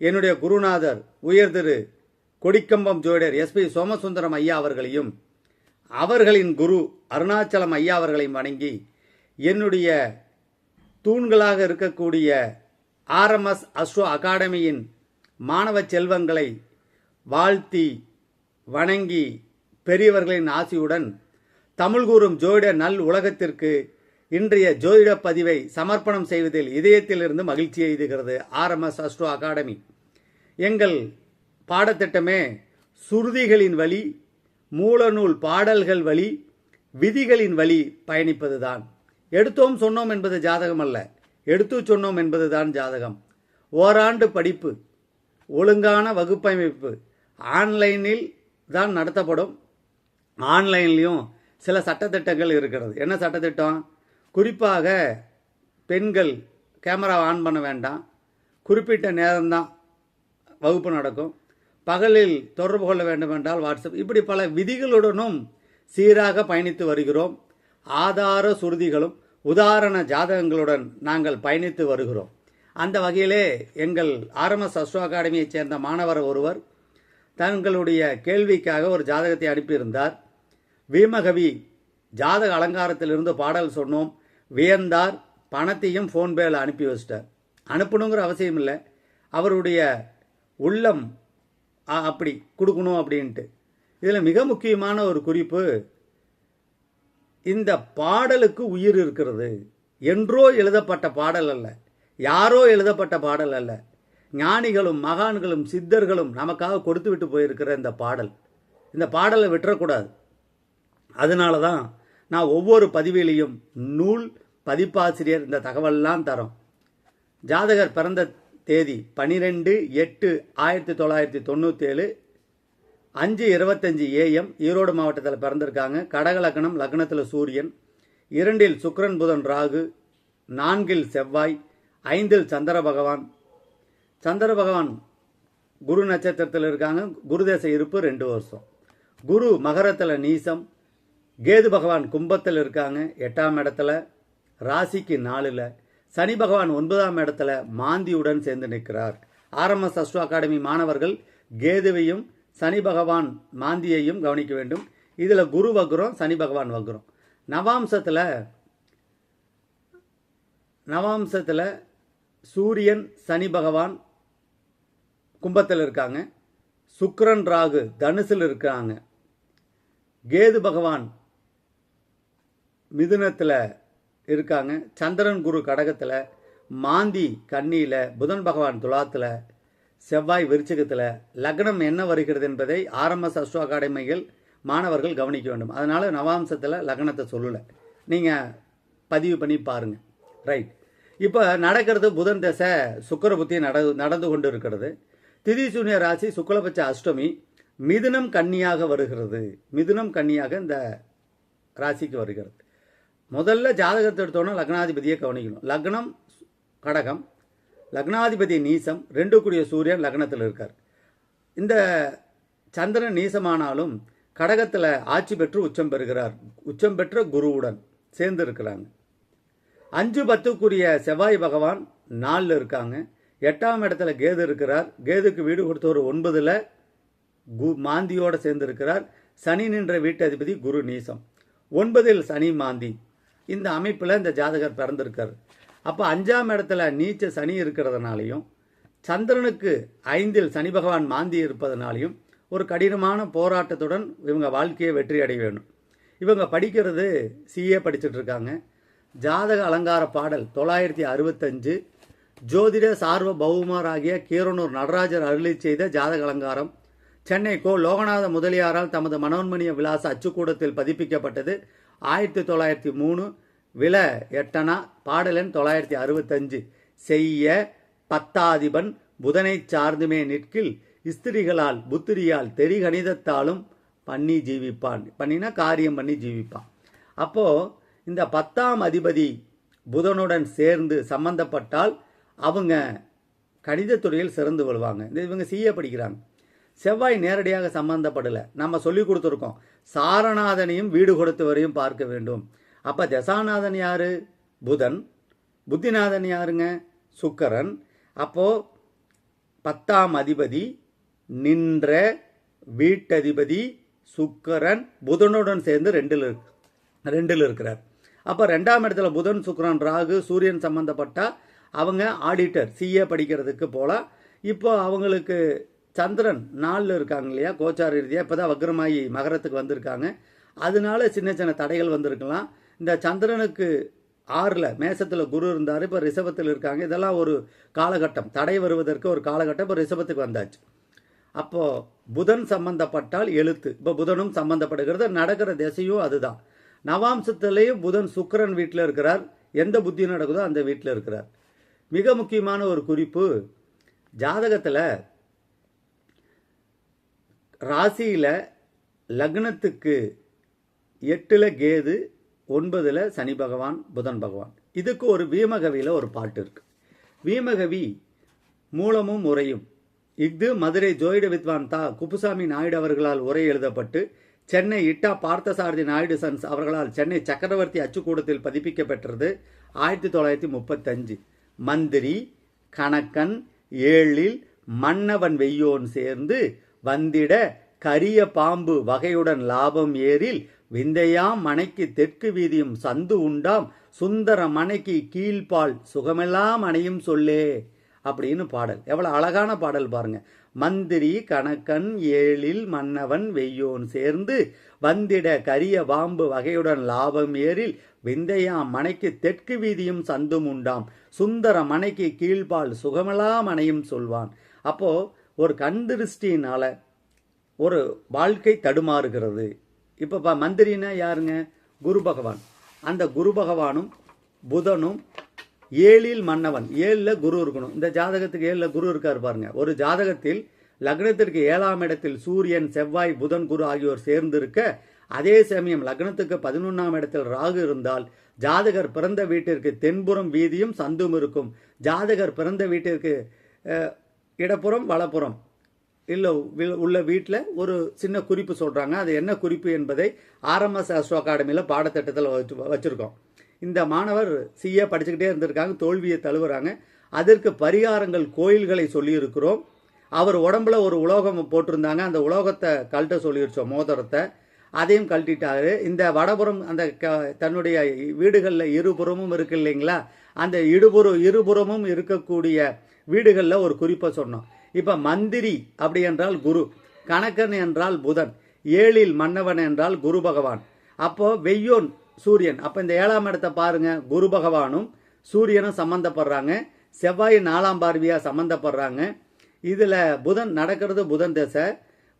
என்னுடைய குருநாதர் உயர் திரு கொடிக்கம்பம் ஜோடர் எஸ்பி சோமசுந்தரம் ஐயா அவர்களையும் அவர்களின் குரு அருணாச்சலம் ஐயா அவர்களையும் வணங்கி என்னுடைய தூண்களாக இருக்கக்கூடிய ஆர்எம்எஸ் அஸ்வ அகாடமியின் மாணவ செல்வங்களை வாழ்த்தி வணங்கி பெரியவர்களின் ஆசியுடன் தமிழ் கூறும் ஜோதிட நல் உலகத்திற்கு இன்றைய ஜோதிட பதிவை சமர்ப்பணம் செய்வதில் இதயத்திலிருந்து மகிழ்ச்சி எய்துகிறது ஆர்எம்எஸ் அஸ்ட்ரோ அகாடமி. எங்கள் பாடத்திட்டமே சுருதிகளின் வழி மூலநூல் பாடல்கள் வழி விதிகளின் வழி பயணிப்பதுதான். எடுத்தோம் சொன்னோம் என்பது ஜாதகம் அல்ல எடுத்து சொன்னோம் என்பதுதான் ஜாதகம். ஓராண்டு படிப்பு ஒழுங்கான வகுப்பமைப்பு ஆன்லைனில் தான் நடத்தப்படும். ஆன்லைன்லேயும் சில சட்டத்திட்டங்கள் இருக்கிறது. என்ன சட்டத்திட்டம்? குறிப்பாக பெண்கள் கேமரா ஆன் பண்ண வேண்டாம். குறிப்பிட்ட நேரம்தான் வகுப்பு நடக்கும். பகலில் தொடர்பு கொள்ள வேண்டும் என்றால் வாட்ஸ்அப். இப்படி பல விதிகளுடனும் சீராக பயணித்து வருகிறோம். ஆதார சுருதிகளும் உதாரண ஜாதகங்களுடன் நாங்கள் பயணித்து வருகிறோம். அந்த வகையிலே எங்கள் ஆர்எம்எஸ் அஸ்ட்ரோ அகாடமியைச் சேர்ந்த மாணவர் ஒருவர் தங்களுடைய கேள்விக்காக ஒரு ஜாதகத்தை அனுப்பியிருந்தார். வீமகவி ஜாதக அலங்காரத்திலிருந்து பாடல் சொன்னோம். வியந்தார் பணத்தையும் ஃபோன்பேல அனுப்பி வச்சிட்டார். அனுப்பணுங்கிற அவசியம் இல்லை. அவருடைய உள்ளம் அப்படி கொடுக்கணும் அப்படின்ட்டு. இதில் மிக முக்கியமான ஒரு குறிப்பு இந்த பாடலுக்கு உயிர் இருக்கிறது. என்றோ எழுதப்பட்ட பாடல் அல்ல. யாரோ எழுதப்பட்ட பாடல் அல்ல. ஞானிகளும் மகான்களும் சித்தர்களும் நமக்காக கொடுத்து விட்டு போயிருக்கிற இந்த பாடல். இந்த பாடலை விட்டுறக்கூடாது. அதனால தான் நான் ஒவ்வொரு பதிவிலையும் நூல் பதிப்பாசிரியர் இந்த தகவல்லாம் தரோம். ஜாதகர் பிறந்த தேதி பனிரெண்டு எட்டு ஆயிரத்தி தொள்ளாயிரத்தி தொண்ணூற்றேழு அஞ்சு இருபத்தஞ்சி ஏஎம் ஈரோடு மாவட்டத்தில் பிறந்திருக்காங்க. கடக லக்னம் லக்னத்தில் சூரியன் இரண்டில் சுக்ரன் புதன் ராகு நான்கில் செவ்வாய் ஐந்தில் சந்திர பகவான். சந்திர பகவான் குரு நட்சத்திரத்தில் இருக்காங்க. குருதேச இருப்பு ரெண்டு வருஷம். குரு மகரத்தில் நீசம் கேது பகவான் கும்பத்தில் இருக்காங்க எட்டாம் இடத்துல ராசிக்கு நாலில் சனி பகவான் ஒன்பதாம் இடத்துல மாந்தியுடன் சேர்ந்து நிற்கிறார். ஆர்எம்எஸ் அஸ்ட்ரோ அகாடமி மாணவர்கள் கேதுவையும் சனி பகவான் மாந்தியையும் கவனிக்க வேண்டும். இதில் குரு வக்ரம் சனி பகவான் வக்ரம். நவாம்சத்தில் நவாம்சத்தில் சூரியன் சனி பகவான் கும்பத்தில் இருக்காங்க. சுக்ரன் ராகு தனுசில் இருக்காங்க. கேது பகவான் மிதுனத்தில் இருக்காங்க. சந்திரன் குரு கடகத்தில் மாந்தி கன்னியில் புதன் பகவான் துலாத்தில் செவ்வாய் விருச்சகத்தில் லக்னம் என்ன வருகிறது என்பதை ஆரம்ப அஸ்ட்ரோ அகாடமிகள் மாணவர்கள் கவனிக்க வேண்டும். அதனால் நவாம்சத்தில் லக்னத்தை சொல்லலை. நீங்கள் பதிவு பண்ணி பாருங்கள் ரைட் இப்போ நடக்கிறது புதன் தசை சுக்கர புத்தி நட நடந்து கொண்டு இருக்கிறது திதி சூன்ய ராசி சுக்லபட்ச அஷ்டமி மிதுனம் கன்னியாக வருகிறது. மிதுனம் கன்னியாக இந்த ராசிக்கு வருகிறது. முதல்ல ஜாதகத்தை எடுத்தோன்னா லக்னாதிபதியை கவனிக்கணும். லக்னம் கடகம் லக்னாதிபதி நீசம் ரெண்டு கூடிய சூரியன் லக்னத்தில் இருக்கார். இந்த சந்திரன் நீசமானாலும் கடகத்தில் ஆட்சி பெற்று உச்சம் பெறுகிறார். உச்சம் பெற்ற குருவுடன் சேர்ந்து இருக்கிறாங்க. அஞ்சு பத்துக்குரிய செவ்வாய் பகவான் நாலில் இருக்காங்க. எட்டாம் இடத்துல கேது இருக்கிறார். கேதுக்கு வீடு கொடுத்தவர் ஒன்பதில் கு மாந்தியோடு சேர்ந்து இருக்கிறார். சனி நின்ற வீட்டதிபதி குரு நீசம். ஒன்பதில் சனி மாந்தி. இந்த அமைப்பில் இந்த ஜாதகர் பிறந்திருக்கார். அப்போ அஞ்சாம் இடத்துல நீச்ச சனி இருக்கிறதுனாலையும் சந்திரனுக்கு ஐந்தில் சனி பகவான் மாந்தி இருப்பதனாலையும் ஒரு கடினமான போராட்டத்துடன் இவங்க வாழ்க்கையை வெற்றி அடைய வேணும் இவங்க படிக்கிறது சிஏ படிச்சுட்டு இருக்காங்க. ஜாதக அலங்கார பாடல் தொள்ளாயிரத்தி அறுபத்தஞ்சு. ஜோதிட சார்வ பௌமராகிய கீரனூர் நடராஜர் அருளி செய்த ஜாதக அலங்காரம் சென்னை கோ. லோகநாத முதலியாரால் தமது மனோன்மணிய விலாச அச்சுக்கூடத்தில் பதிப்பிக்கப்பட்டது. ஆயிரத்தி தொள்ளாயிரத்தி மூணு வில எட்டனா பாடலன் தொள்ளாயிரத்தி அறுபத்தஞ்சு. செய்ய பத்தாதிபன் புதனை சார்ந்துமே நிற்கில் ஸ்திரிகளால் புத்திரியால் தெரிகணிதத்தாலும் பண்ணி ஜீவிப்பான். பண்ணினா காரியம் பண்ணி ஜீவிப்பான். அப்போ இந்த பத்தாம் அதிபதி புதனுடன் சேர்ந்து சம்பந்தப்பட்டால் அவங்க கணிதத்துறையில் சிறந்து வருவாங்க இந்த இவங்க சிஏ படிக்கிறாங்க. செவ்வாய் நேரடியாக சம்பந்தப்படலை. நம்ம சொல்லி கொடுத்துருக்கோம். சாரநாதனையும் வீடு கொடுத்தவரையும் பார்க்க வேண்டும். அப்போ தசாநாதன் யாரு? புதன். புத்திநாதன் யாருங்க? சுக்கரன். அப்போ பத்தாம் அதிபதி நின்ற வீட்டதிபதி சுக்கரன் புதனுடன் சேர்ந்து ரெண்டில் ரெண்டில் இருக்கிறார். அப்போ ரெண்டாம் இடத்துல புதன் சுக்கரன் ராகு சூரியன் சம்பந்தப்பட்டா அவங்க ஆடிட்டர் சிஏ படிக்கிறதுக்கு போகலாம் இப்போ அவங்களுக்கு சந்திரன் நாளில் இருக்காங்க இல்லையா? கோச்சார ரீதியாக இப்போ தான் வக்ரமாயி மகரத்துக்கு வந்திருக்காங்க. அதனால சின்ன சின்ன தடைகள் வந்திருக்கலாம். இந்த சந்திரனுக்கு ஆறில் மேசத்தில் குரு இருந்தார் இப்போ ரிஷபத்தில் இருக்காங்க. இதெல்லாம் ஒரு காலகட்டம். தடை வருவதற்கு ஒரு காலகட்டம். இப்போ ரிஷபத்துக்கு வந்தாச்சு. அப்போது புதன் சம்பந்தப்பட்டால் எழுத்து. இப்போ புதனும் சம்பந்தப்படுகிறது. நடக்கிற திசையும் அதுதான். நவாம்சத்திலேயும் புதன் சுக்கிரன் வீட்டில் இருக்கிறார். எந்த புத்தி நடக்குதோ அந்த வீட்டில் இருக்கிறார். மிக முக்கியமான ஒரு குறிப்பு ஜாதகத்தில் ராசியில் லக்னத்துக்கு எட்டில் கேது ஒன்பதில் சனி பகவான் புதன் பகவான். இதுக்கு ஒரு வீமகவியில் ஒரு பாட்டு இருக்கு. வீமகவி மூலமும் உரையும் இஃது மதுரை ஜோயிட வித்வான் தா குப்புசாமி நாயுடு அவர்களால் உரை எழுதப்பட்டு சென்னை இட்டா பார்த்தசாரதி நாயுடு சன்ஸ் அவர்களால் சென்னை சக்கரவர்த்தி அச்சுக்கூடத்தில் பதிப்பிக்கப்பெற்றது ஆயிரத்தி தொள்ளாயிரத்தி முப்பத்தஞ்சு. மந்திரி கணக்கன் ஏழில் மன்னவன் வெய்யோன் சேர்ந்து வந்திட கரிய பாம்பு வகையுடன் லாபம் ஏறில் விந்தையாம் மனைக்கு தெற்கு வீதியும் சந்து உண்டாம் சுந்தர மனைக்கு கீழ்பால் சுகமெல்லாம் அணையும் சொல்லே அப்படின்னு பாடல். எவ்வளவு அழகான பாடல் பாருங்க. மந்திரி கணக்கன் ஏழில் மன்னவன் வெய்யோன் சேர்ந்து வந்திட கரிய பாம்பு வகையுடன் லாபம் ஏறில் விந்தையாம் மனைக்கு தெற்கு வீதியும் சந்தும் உண்டாம் சுந்தர மனைக்கு கீழ்பால் சுகமெல்லாம் அணையும் சொல்வான். அப்போ ஒரு கண் திருஷ்டினால ஒரு வாழ்க்கை தடுமாறுகிறது. இப்போ ப மந்திரினா யாருங்க? குரு பகவான். அந்த குரு பகவானும் புதனும் ஏழில் மன்னவன். ஏழில் குரு இருக்கணும். இந்த ஜாதகத்துக்கு ஏழில் குரு இருக்கார் பாருங்க. ஒரு ஜாதகத்தில் லக்னத்திற்கு ஏழாம் இடத்தில் சூரியன் செவ்வாய் புதன் குரு ஆகியோர் சேர்ந்திருக்க அதே சமயம் லக்னத்துக்கு பதினொன்றாம் இடத்தில் ராகு இருந்தால் ஜாதகர் பிறந்த வீட்டிற்கு தென்புறம் வீதியும் சந்தும் இருக்கும். ஜாதகர் பிறந்த வீட்டிற்கு இடப்புறம் வலப்புறம். இல்லை உள்ள வீட்டில் ஒரு சின்ன குறிப்பு சொல்கிறாங்க அது என்ன குறிப்பு என்பதை ஆர்எம்எஸ் அஸ்ரோ அகாடமியில் பாடத்திட்டத்தில் வச்சு வச்சுருக்கோம். இந்த மாணவர் சிஏ படிச்சுக்கிட்டே இருந்திருக்காங்க தோல்வியை தழுவுறாங்க. அதற்கு பரிகாரங்கள் கோயில்களை சொல்லியிருக்கிறோம். அவர் உடம்புல ஒரு உலோகம் போட்டிருந்தாங்க. அந்த உலோகத்தை கழட்ட சொல்லியிருச்சோம் மோதிரத்தை. அதையும் கழட்டிட்டாரு. இந்த வடபுறம் அந்த க- தன்னுடைய வீடுகளில் இருபுறமும் இருக்கு இல்லைங்களா? அந்த இடுபுறம் இருபுறமும் இருக்கக்கூடிய வீடுகளில் ஒரு குறிப்பை சொன்னோம். இப்போ மந்திரி அப்படி என்றால் குரு கணக்கன் என்றால் புதன் ஏழில் மன்னவன் என்றால் குரு பகவான். அப்போ வெய்யோன் சூரியன். அப்போ இந்த ஏழாம் இடத்தை பாருங்க குரு பகவானும் சூரியனும் சம்மந்தப்படுறாங்க செவ்வாய் நாலாம் பார்வையாக சம்மந்தப்படுறாங்க இதில் புதன் நடக்கிறது புதன் தசை.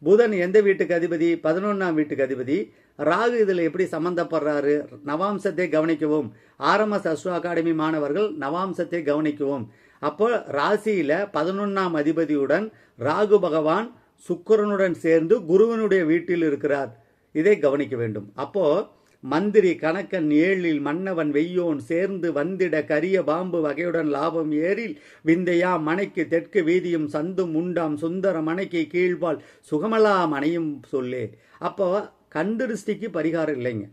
புதன் எந்த வீட்டுக்கு அதிபதி? பதினொன்றாம் வீட்டுக்கு அதிபதி. ராகு இதில் எப்படி சம்மந்தப்படுறாரு நவாம்சத்தை கவனிக்கவும். ஆரம்ப அஸ்ட்ரோ அகாடமி மாணவர்கள் நவாம்சத்தை கவனிக்கவும். அப்போ ராசியில பதினொன்னாம் அதிபதியுடன் ராகு பகவான் சுக்கரனுடன் சேர்ந்து குருவனுடைய வீட்டில் இருக்கிறார். இதை கவனிக்க வேண்டும். அப்போ மந்திரி கணக்கன் ஏழில் மன்னவன் வெய்யோன் சேர்ந்து வந்திட கரிய பாம்பு வகையுடன் லாபம் ஏறில் விந்தையா மனைக்கு தெற்கு வீதியும் சந்தும் உண்டாம் சுந்தர மனைக்கு கீழ்பால் சுகமலாம் அணையும் சொல்லே. அப்போ கந்திருஷ்டிக்கு பரிகாரம் இல்லைங்க.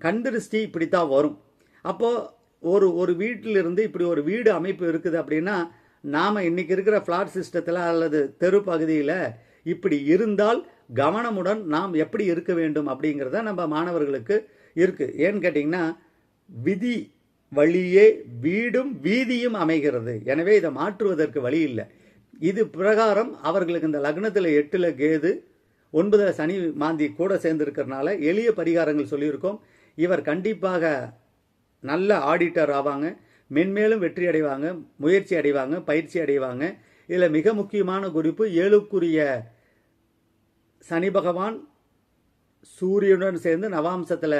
கந்திருஷ்டி இப்படித்தான் வரும். அப்போ ஒரு ஒரு வீட்டிலிருந்து இப்படி ஒரு வீடு அமைப்பு இருக்குது அப்படின்னா நாம் இன்னைக்கு இருக்கிற ஃப்ளாட் சிஸ்டத்தில் அல்லது தெரு பகுதியில் இப்படி இருந்தால் கவனமுடன் நாம் எப்படி இருக்க வேண்டும் அப்படிங்கிறத நம்ம மாணவர்களுக்கு இருக்குது ஏன்னு கேட்டிங்கன்னா விதி வழியே வீடும் வீதியும் அமைகிறது. எனவே இதை மாற்றுவதற்கு வழி இல்லை. இது பிரகாரம் அவர்களுக்கு இந்த லக்னத்தில் எட்டில் கேது ஒன்பதில் சனி மாந்தி கூட சேர்ந்திருக்கிறனால எளிய பரிகாரங்கள் சொல்லியிருக்கோம். இவர் கண்டிப்பாக நல்ல ஆடிட்டர் ஆவாங்க. மென்மேலும் வெற்றி அடைவாங்க முயற்சி அடைவாங்க பயிற்சி அடைவாங்க இதில் மிக முக்கியமான குறிப்பு ஏழுக்குரிய சனி பகவான் சூரியனுடன் சேர்ந்து நவாம்சத்தில்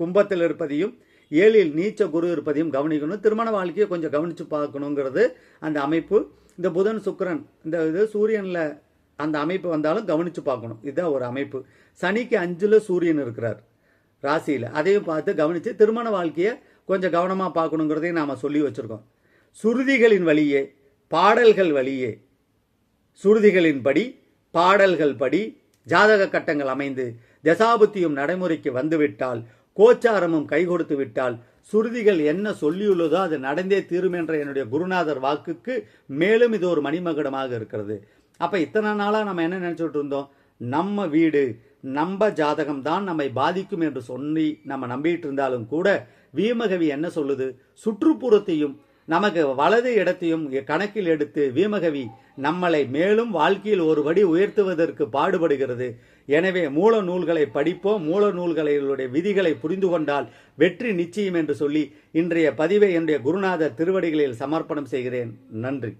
கும்பத்தில் இருப்பதையும் ஏழில் நீச்ச குரு இருப்பதையும் கவனிக்கணும். திருமண வாழ்க்கையை கொஞ்சம் கவனித்து பார்க்கணுங்கிறது அந்த அமைப்பு. இந்த புதன் சுக்கரன் இந்த இது சூரியனில் அந்த அமைப்பு வந்தாலும் கவனித்து பார்க்கணும். இதுதான் ஒரு அமைப்பு. சனிக்கு அஞ்சில் சூரியன் இருக்கிறார். ராசியில். அதையும் பார்த்து கவனித்து திருமண வாழ்க்கையை கொஞ்சம் கவனமாக பார்க்கணுங்கிறதையும் நாம் சொல்லி வச்சுருக்கோம். சுருதிகளின் வழியே பாடல்கள் வழியே சுருதிகளின்படி பாடல்கள் படி ஜாதக கட்டங்கள் அமைந்து தசாபுத்தியும் நடைமுறைக்கு வந்துவிட்டால் கோச்சாரமும் கை கொடுத்து விட்டால் சுருதிகள் என்ன சொல்லியுள்ளதோ அது நடந்தே தீரும் என்ற என்னுடைய குருநாதர் வாக்குக்கு மேலும் இது ஒரு மணிமகுடமாக இருக்கிறது. அப்போ இத்தனை நாளாக நம்ம என்ன நினச்சிட்டு இருந்தோம்? நம்ம வீடு நம்ம ஜாதகம் தான் நம்மை பாதிக்கும் என்று சொல்லி நம்ம நம்பிட்டு இருந்தாலும் கூட வீமகவி என்ன சொல்லுது? சுற்றுப்புறத்தையும் நமக்கு வலது இடத்தையும் கணக்கில் எடுத்து வீமகவி நம்மளை மேலும் வாழ்க்கையில் ஒருபடி உயர்த்துவதற்கு பாடுபடுகிறது. எனவே மூல நூல்களை படிப்போம் மூல நூல்களுடைய விதிகளை புரிந்து கொண்டால் வெற்றி நிச்சயம் என்று சொல்லி இன்றைய பதிவை என்னுடைய குருநாதர் திருவடிகளில் சமர்ப்பணம் செய்கிறேன். நன்றி.